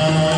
Amen.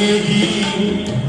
भी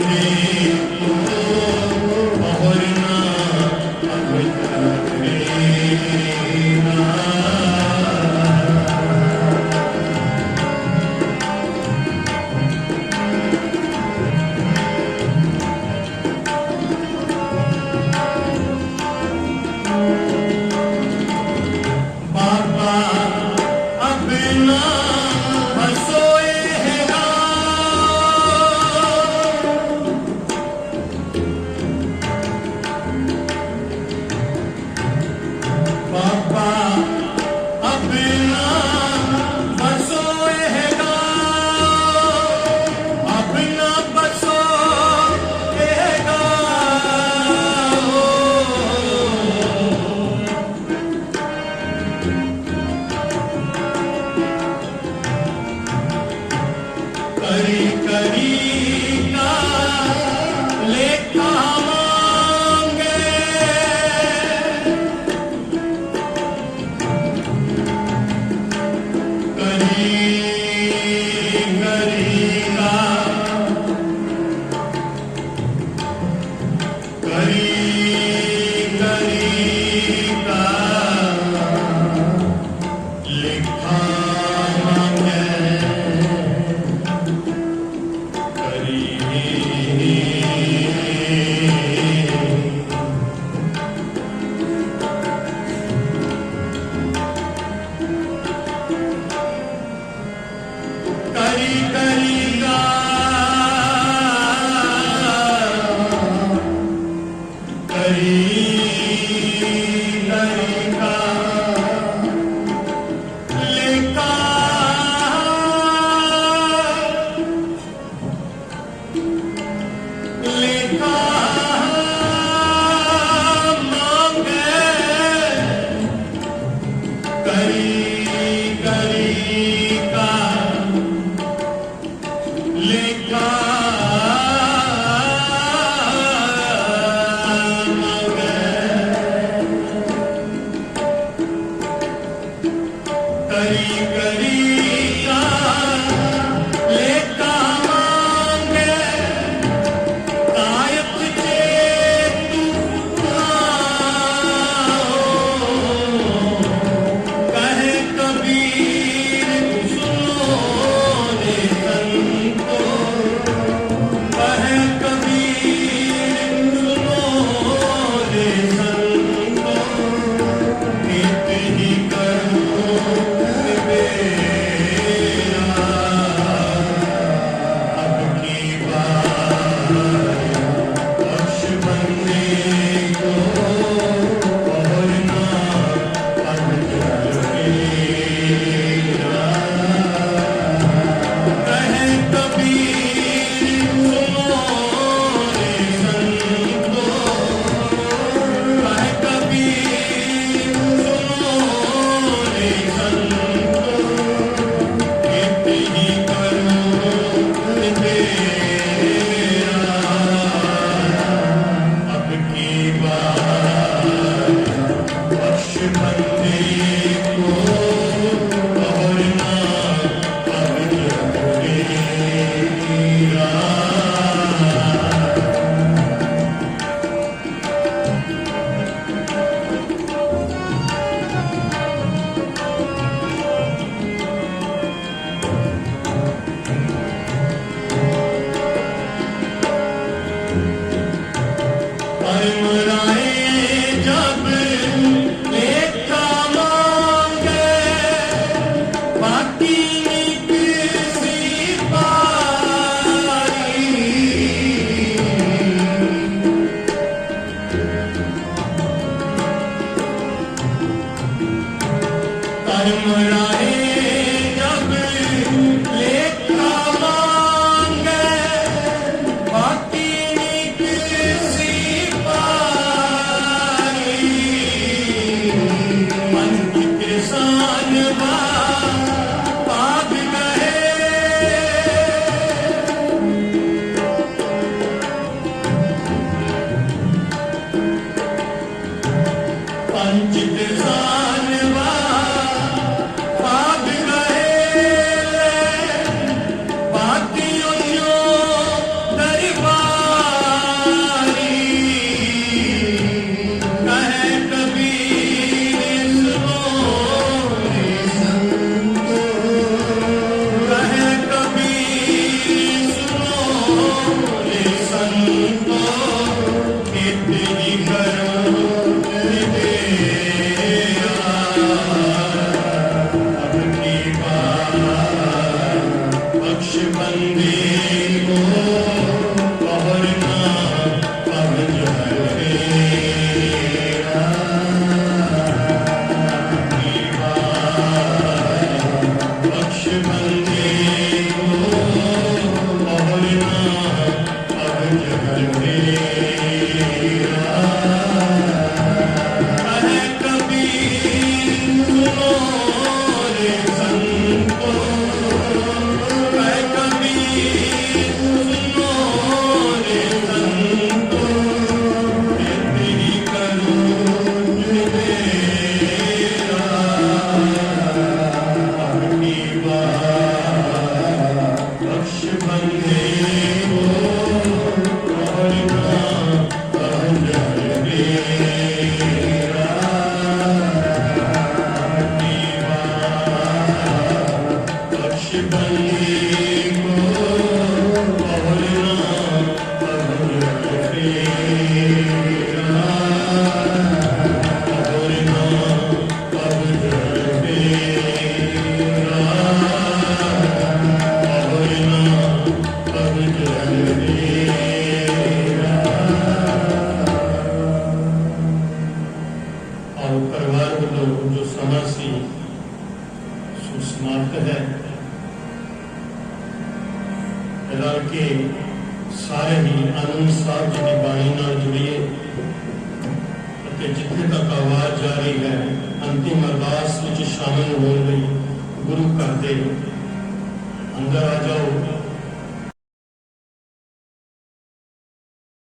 me. பாட்டி God. ਰਲ ਕੇ ਸਾਰੇ ਹੀ ਆਨੰਦ ਸਾਹਿਬ ਜੀ ਦੀ ਬਾਣੀ ਨਾਲ ਜੁੜੀਏ ਅਤੇ ਜਿੱਥੇ ਤੱਕ ਆਵਾਜ਼ ਜਾ ਰਹੀ ਹੈ, ਅੰਤਿਮ ਅਰਦਾਸ ਵਿੱਚ ਸ਼ਾਮਲ ਹੋਣ ਲਈ ਗੁਰੂ ਘਰ ਦੇ ਅੰਦਰ ਆ ਜਾਓ।